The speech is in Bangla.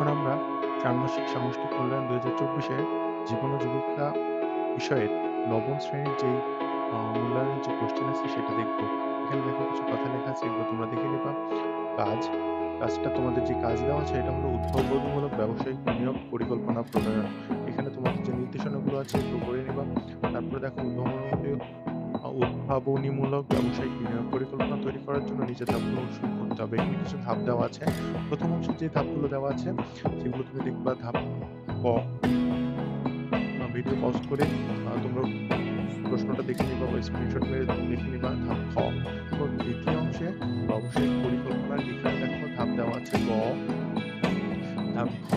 এখন আমরা ষান্মাসিক সামষ্টিক মূল্যায়ন ২০২৪ এর জীবন ও জীবিকা বিষয়ের নবম শ্রেণির যে মূল্যায়নের যে কোয়েশ্চেন আছে সেটা দেখব। এখানে দেখো কিছু কথা লেখা আছে এগুলো তোমরা দেখে নিবা। কাজ, কাজটা তোমাদের যে কাজ দেওয়া আছে এটা হলো উদ্ভাবনীমূলক ব্যবসায়িক বিনিয়োগ পরিকল্পনা প্রণয়ন। এখানে তোমাদের যে নির্দেশনাগুলো আছে এগুলো করে নিবা। তারপরে দেখো উদ্ভাবনী আ উদ্ভাবনীমূলক ব্যবসায়িক বিনিয়োগ পরিকল্পনা তৈরি করার জন্য নিচের ধাপগুলো অনুসরণ করতে হবে। এখানে কিছু ধাপ দেওয়া আছে। প্রথম অংশে যে ধাপগুলো দেওয়া আছে সেগুলো তুমি দেখবা ধাপ ক। ভিডিও পজ করে তোমরা প্রশ্নটা দেখে নিবা বা স্ক্রিনশট মেরে দেখে নিবা। ধাপ খ। তো দ্বিতীয় অংশে ব্যবসায়িক পরিকল্পনা লিখার দেখো ধাপ দেওয়া আছে গ, ধাপ ঘ,